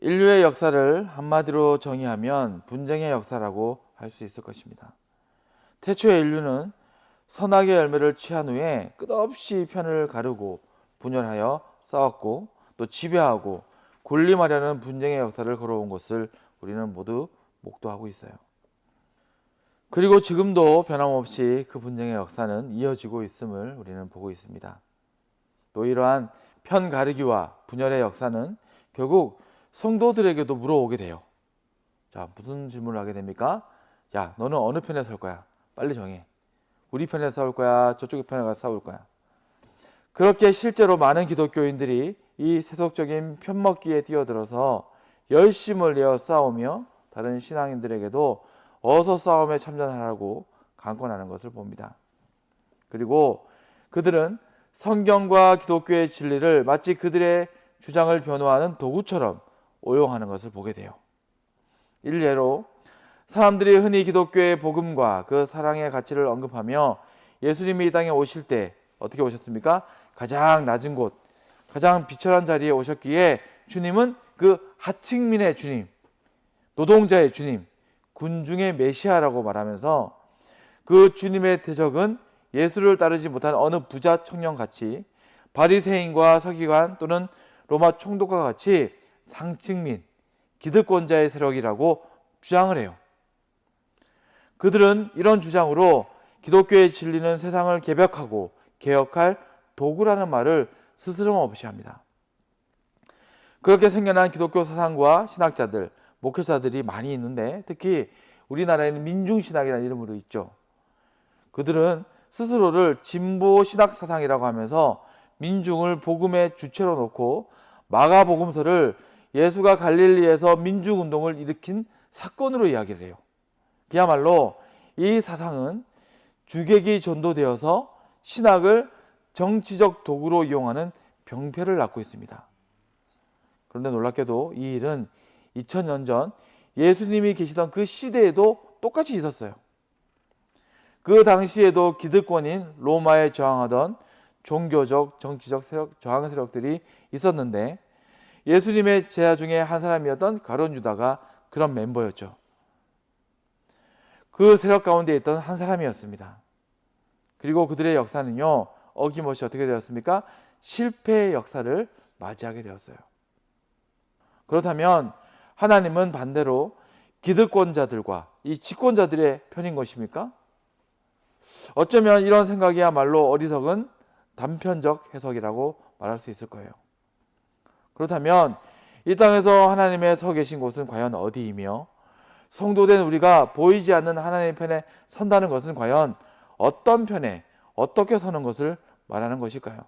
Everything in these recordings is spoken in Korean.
인류의 역사를 한마디로 정의하면 분쟁의 역사라고 할 수 있을 것입니다. 태초의 인류는 선악의 열매를 취한 후에 끝없이 편을 가르고 분열하여 싸웠고 또 지배하고 군림하려는 분쟁의 역사를 걸어온 것을 우리는 모두 목도하고 있어요. 그리고 지금도 변함없이 그 분쟁의 역사는 이어지고 있음을 우리는 보고 있습니다. 또 이러한 편 가르기와 분열의 역사는 결국 성도들에게도 물어오게 돼요. 자, 무슨 질문을 하게 됩니까? 야, 너는 어느 편에 설 거야? 빨리 정해. 우리 편에 싸울 거야? 저쪽 편에 가서 싸울 거야? 그렇게 실제로 많은 기독교인들이 이 세속적인 편먹기에 뛰어들어서 열심을 내어 싸우며 다른 신앙인들에게도 어서 싸움에 참전하라고 강권하는 것을 봅니다. 그리고 그들은 성경과 기독교의 진리를 마치 그들의 주장을 변호하는 도구처럼 오용하는 것을 보게 돼요. 일례로 사람들이 흔히 기독교의 복음과 그 사랑의 가치를 언급하며 예수님이 이 땅에 오실 때 어떻게 오셨습니까? 가장 낮은 곳, 가장 비천한 자리에 오셨기에 주님은 그 하층민의 주님, 노동자의 주님, 군중의 메시아라고 말하면서 그 주님의 대적은 예수를 따르지 못한 어느 부자 청년 같이 바리새인과 서기관 또는 로마 총독과 같이 상층 민, 기득권자의 세력이라고 주장을 해요. 그들은 이런 주장으로 기독교의 진리는 세상을 개벽하고 개혁할 도구라는 말을 스스럼 없이 합니다. 그렇게 생겨난 기독교 사상과 신학자들, 목회자들이 많이 있는데 특히 우리나라에는 민중신학이라는 이름으로 있죠. 그들은 스스로를 진보 신학 사상이라고 하면서 민중을 복음의 주체로 놓고 마가복음서를 예수가 갈릴리에서 민중 운동을 일으킨 사건으로 이야기를 해요. 그야말로 이 사상은 주객이 전도되어서 신학을 정치적 도구로 이용하는 병폐를 낳고 있습니다. 그런데 놀랍게도 이 일은 2000년 전 예수님이 계시던 그 시대에도 똑같이 있었어요. 그 당시에도 기득권인 로마에 저항하던 종교적, 정치적 세력, 저항 세력들이 있었는데 예수님의 제자 중에 한 사람이었던 가론 유다가 그런 멤버였죠. 그 세력 가운데 있던 한 사람이었습니다. 그리고 그들의 역사는요, 어김없이 어떻게 되었습니까? 실패의 역사를 맞이하게 되었어요. 그렇다면 하나님은 반대로 기득권자들과 이 집권자들의 편인 것입니까? 어쩌면 이런 생각이야말로 어리석은 단편적 해석이라고 말할 수 있을 거예요. 그렇다면 이 땅에서 하나님의 서 계신 곳은 과연 어디이며 성도된 우리가 보이지 않는 하나님 편에 선다는 것은 과연 어떤 편에 어떻게 서는 것을 말하는 것일까요?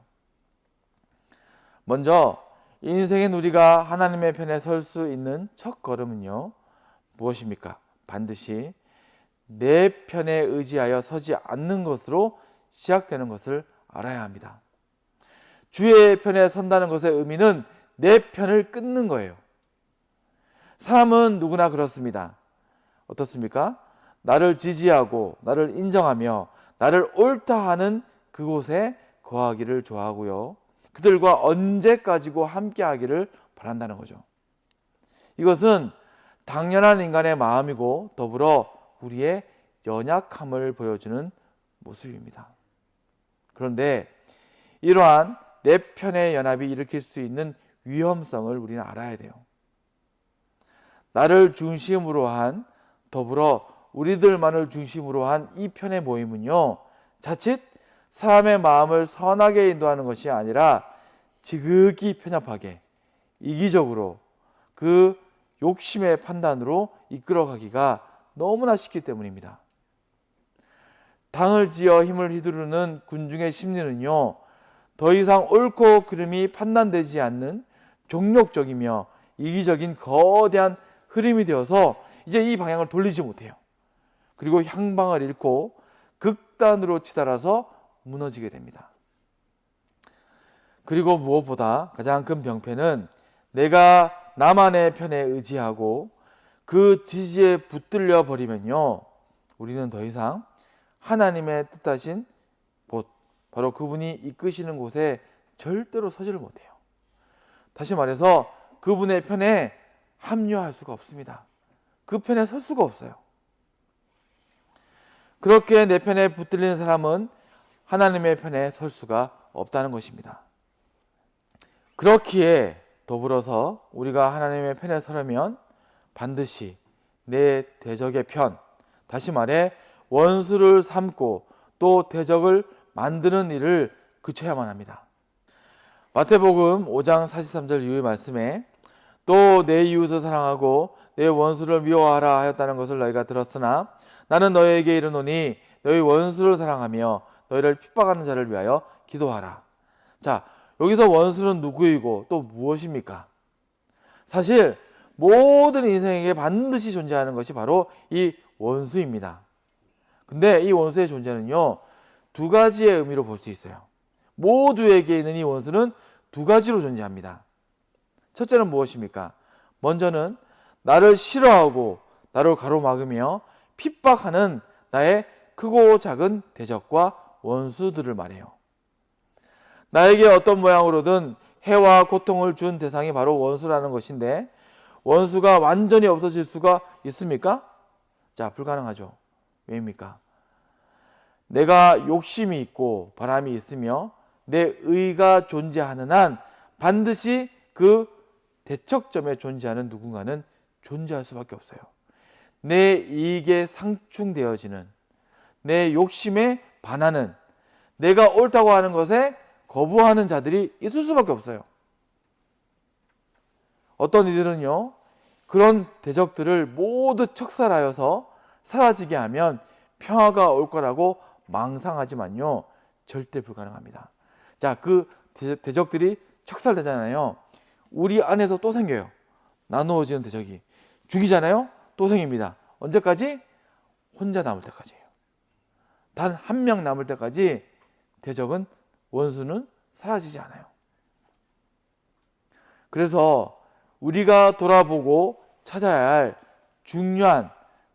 먼저 인생의 우리가 하나님의 편에 설 수 있는 첫 걸음은요. 무엇입니까? 반드시 내 편에 의지하여 서지 않는 것으로 시작되는 것을 알아야 합니다. 주의 편에 선다는 것의 의미는 내 편을 끊는 거예요. 사람은 누구나 그렇습니다. 어떻습니까? 나를 지지하고 나를 인정하며 나를 옳다 하는 그곳에 거하기를 좋아하고요. 그들과 언제까지고 함께 하기를 바란다는 거죠. 이것은 당연한 인간의 마음이고 더불어 우리의 연약함을 보여주는 모습입니다. 그런데 이러한 내 편의 연합이 일으킬 수 있는 위험성을 우리는 알아야 돼요. 나를 중심으로 한 더불어 우리들만을 중심으로 한 이 편의 모임은요, 자칫 사람의 마음을 선하게 인도하는 것이 아니라 지극히 편협하게 이기적으로 그 욕심의 판단으로 이끌어가기가 너무나 쉽기 때문입니다. 당을 지어 힘을 휘두르는 군중의 심리는요, 더 이상 옳고 그름이 판단되지 않는 종력적이며 이기적인 거대한 흐름이 되어서 이제 이 방향을 돌리지 못해요. 그리고 향방을 잃고 극단으로 치달아서 무너지게 됩니다. 그리고 무엇보다 가장 큰 병폐는 내가 나만의 편에 의지하고 그 지지에 붙들려 버리면요. 우리는 더 이상 하나님의 뜻하신 곳, 바로 그분이 이끄시는 곳에 절대로 서지를 못해요. 다시 말해서 그분의 편에 합류할 수가 없습니다. 그 편에 설 수가 없어요. 그렇게 내 편에 붙들리는 사람은 하나님의 편에 설 수가 없다는 것입니다. 그렇기에 더불어서 우리가 하나님의 편에 서려면 반드시 내 대적의 편, 다시 말해 원수를 삼고 또 대적을 만드는 일을 그쳐야만 합니다. 마태복음 5장 43절 이후의 말씀에 또 내 이웃을 사랑하고 내 원수를 미워하라 하였다는 것을 너희가 들었으나 나는 너희에게 이르노니 너희 원수를 사랑하며 너희를 핍박하는 자를 위하여 기도하라. 자, 여기서 원수는 누구이고 또 무엇입니까? 사실 모든 인생에게 반드시 존재하는 것이 바로 이 원수입니다. 근데 이 원수의 존재는요, 두 가지의 의미로 볼 수 있어요. 모두에게 있는 이 원수는 두 가지로 존재합니다. 첫째는 무엇입니까? 먼저는 나를 싫어하고 나를 가로막으며 핍박하는 나의 크고 작은 대적과 원수들을 말해요. 나에게 어떤 모양으로든 해와 고통을 준 대상이 바로 원수라는 것인데 원수가 완전히 없어질 수가 있습니까? 자, 불가능하죠. 왜입니까? 내가 욕심이 있고 바람이 있으며 내 의가 존재하는 한 반드시 그 대척점에 존재하는 누군가는 존재할 수밖에 없어요. 내 이익에 상충되어지는 내 욕심에 반하는 내가 옳다고 하는 것에 거부하는 자들이 있을 수밖에 없어요. 어떤 이들은요, 그런 대적들을 모두 척살하여서 사라지게 하면 평화가 올 거라고 망상하지만요, 절대 불가능합니다. 자, 그 대적들이 척살되잖아요. 우리 안에서 또 생겨요. 나누어지는 대적이. 죽이잖아요? 또 생깁니다. 언제까지? 혼자 남을 때까지예요. 단 한 명 남을 때까지 대적은 원수는 사라지지 않아요. 그래서 우리가 돌아보고 찾아야 할 중요한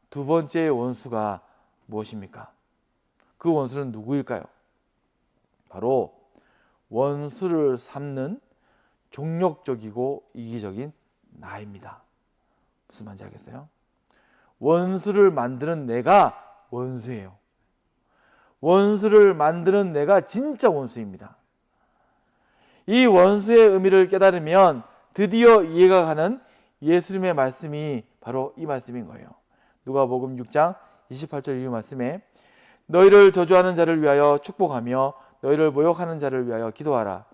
두 번째의 원수가 무엇입니까? 그 원수는 누구일까요? 바로 원수를 삼는 종력적이고 이기적인 나입니다. 무슨 말인지 알겠어요? 원수를 만드는 내가 원수예요. 원수를 만드는 내가 진짜 원수입니다. 이 원수의 의미를 깨달으면 드디어 이해가 가는 예수님의 말씀이 바로 이 말씀인 거예요. 누가복음 6장 28절 이후 말씀에 너희를 저주하는 자를 위하여 축복하며 너희를 모욕하는 자를 위하여 기도하라.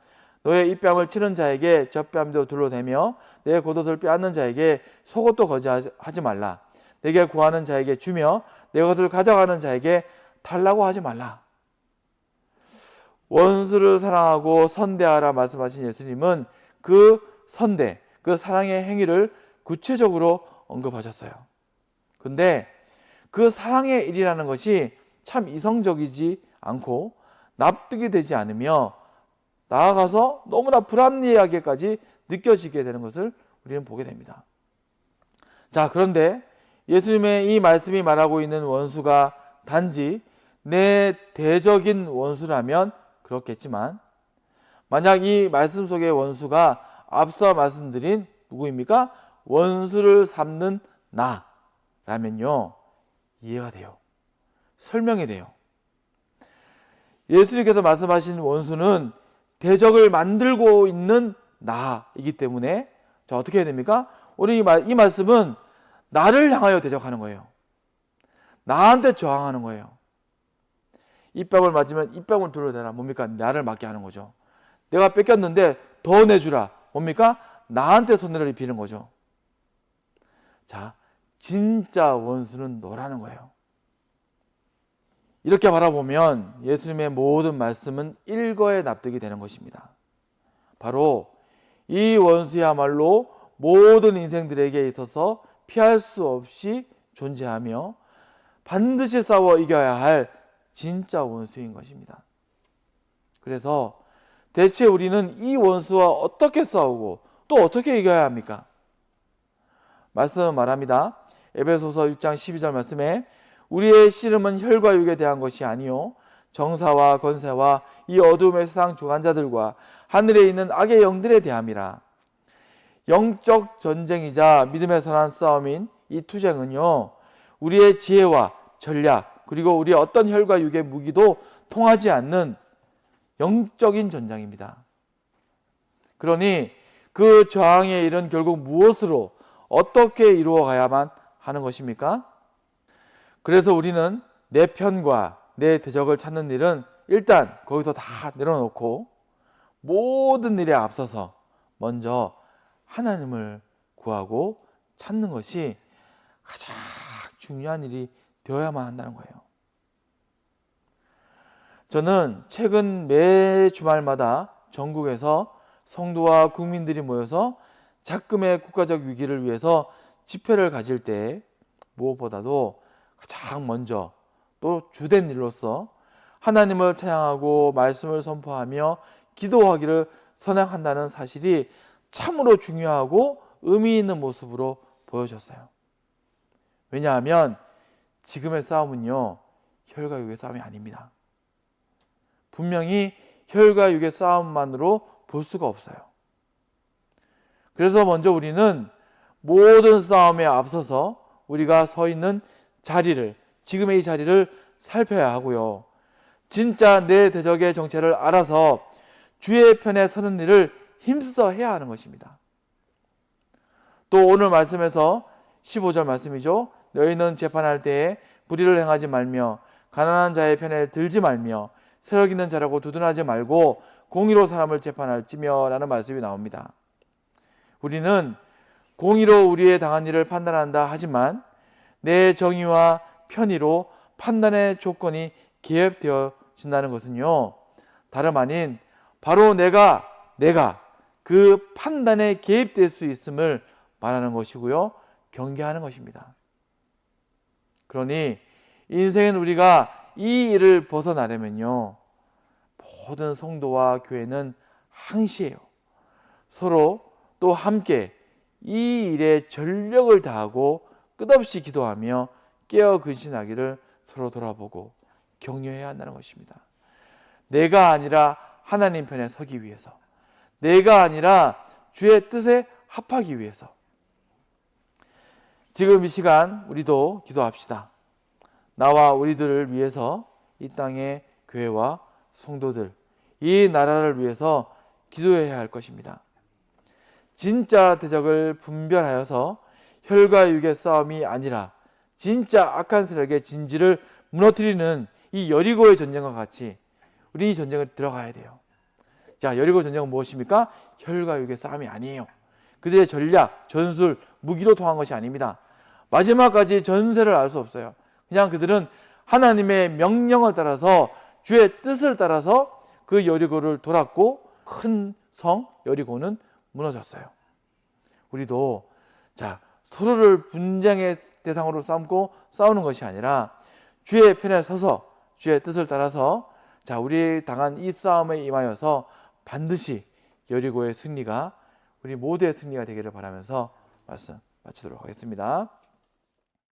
너의 입뺨을 치는 자에게 젖뺨도 둘러대며 내 겉옷을 빼앗는 자에게 속옷도 거지하지 말라. 내게 구하는 자에게 주며 내 것을 가져가는 자에게 달라고 하지 말라. 원수를 사랑하고 선대하라 말씀하신 예수님은 그 선대, 그 사랑의 행위를 구체적으로 언급하셨어요. 근데 그 사랑의 일이라는 것이 참 이성적이지 않고 납득이 되지 않으며 나아가서 너무나 불합리하게까지 느껴지게 되는 것을 우리는 보게 됩니다. 자, 그런데 예수님의 이 말씀이 말하고 있는 원수가 단지 내 대적인 원수라면 그렇겠지만 만약 이 말씀 속의 원수가 앞서 말씀드린 누구입니까? 원수를 삼는 나라면요 이해가 돼요. 설명이 돼요. 예수님께서 말씀하신 원수는 대적을 만들고 있는 나이기 때문에 자 어떻게 해야 됩니까? 오늘 이, 말씀은 나를 향하여 대적하는 거예요. 나한테 저항하는 거예요. 입병을 맞으면 입병을 둘러대라. 뭡니까? 나를 맞게 하는 거죠. 내가 뺏겼는데 더 내주라. 뭡니까? 나한테 손해를 입히는 거죠. 자, 진짜 원수는 너라는 거예요. 이렇게 바라보면 예수님의 모든 말씀은 일거에 납득이 되는 것입니다. 바로 이 원수야말로 모든 인생들에게 있어서 피할 수 없이 존재하며 반드시 싸워 이겨야 할 진짜 원수인 것입니다. 그래서 대체 우리는 이 원수와 어떻게 싸우고 또 어떻게 이겨야 합니까? 말씀 말합니다. 에베소서 6장 12절 말씀에 우리의 씨름은 혈과 육에 대한 것이 아니요 정사와 권세와 이 어둠의 세상 주관자들과 하늘에 있는 악의 영들에 대함이라. 영적 전쟁이자 믿음의 선한 싸움인 이 투쟁은요, 우리의 지혜와 전략, 그리고 우리의 어떤 혈과 육의 무기도 통하지 않는 영적인 전장입니다. 그러니 그 저항의 일은 결국 무엇으로 어떻게 이루어 가야만 하는 것입니까? 그래서 우리는 내 편과 내 대적을 찾는 일은 일단 거기서 다 내려놓고 모든 일에 앞서서 먼저 하나님을 구하고 찾는 것이 가장 중요한 일이 되어야만 한다는 거예요. 저는 최근 매 주말마다 전국에서 성도와 국민들이 모여서 작금의 국가적 위기를 위해서 집회를 가질 때 무엇보다도 가장 먼저 또 주된 일로서 하나님을 찬양하고 말씀을 선포하며 기도하기를 선행한다는 사실이 참으로 중요하고 의미 있는 모습으로 보여졌어요. 왜냐하면 지금의 싸움은요, 혈과 육의 싸움이 아닙니다. 분명히 혈과 육의 싸움만으로 볼 수가 없어요. 그래서 먼저 우리는 모든 싸움에 앞서서 우리가 서 있는 자리를, 지금의 이 자리를 살펴야 하고요. 진짜 내 대적의 정체를 알아서 주의 편에 서는 일을 힘써 해야 하는 것입니다. 또 오늘 말씀에서 15절 말씀이죠. 너희는 재판할 때에 불의를 행하지 말며 가난한 자의 편에 들지 말며 세력 있는 자라고 두둔하지 말고 공의로 사람을 재판할지며 라는 말씀이 나옵니다. 우리는 공의로 우리의 당한 일을 판단한다 하지만 내 정의와 편의로 판단의 조건이 기획되어진다는 것은요. 다름 아닌 바로 내가 내가 그 판단에 개입될 수 있음을 말하는 것이고요. 경계하는 것입니다. 그러니 인생은 우리가 이 일을 벗어나려면요. 모든 성도와 교회는 항시해요. 서로 또 함께 이 일에 전력을 다하고 끝없이 기도하며 깨어 근신하기를 서로 돌아보고 격려해야 한다는 것입니다. 내가 아니라 하나님 편에 서기 위해서, 내가 아니라 주의 뜻에 합하기 위해서. 지금 이 시간 우리도 기도합시다. 나와 우리들을 위해서 이 땅의 교회와 성도들, 이 나라를 위해서 기도해야 할 것입니다. 진짜 대적을 분별하여서 혈과 육의 싸움이 아니라 진짜 악한 세력의 진지를 무너뜨리는 이 여리고의 전쟁과 같이 우리 이 전쟁을 들어가야 돼요. 자, 여리고 전쟁은 무엇입니까? 혈과 육의 싸움이 아니에요. 그들의 전략, 전술, 무기로 통한 것이 아닙니다. 마지막까지 전세를 알 수 없어요. 그냥 그들은 하나님의 명령을 따라서 주의 뜻을 따라서 그 여리고를 돌았고 큰 성 여리고는 무너졌어요. 우리도 자 서로를 분쟁의 대상으로 삼고 싸우는 것이 아니라 주의 편에 서서 주의 뜻을 따라서 자 우리 당한 이 싸움에 임하여서 반드시 여리고의 승리가 우리 모두의 승리가 되기를 바라면서 말씀 마치도록 하겠습니다.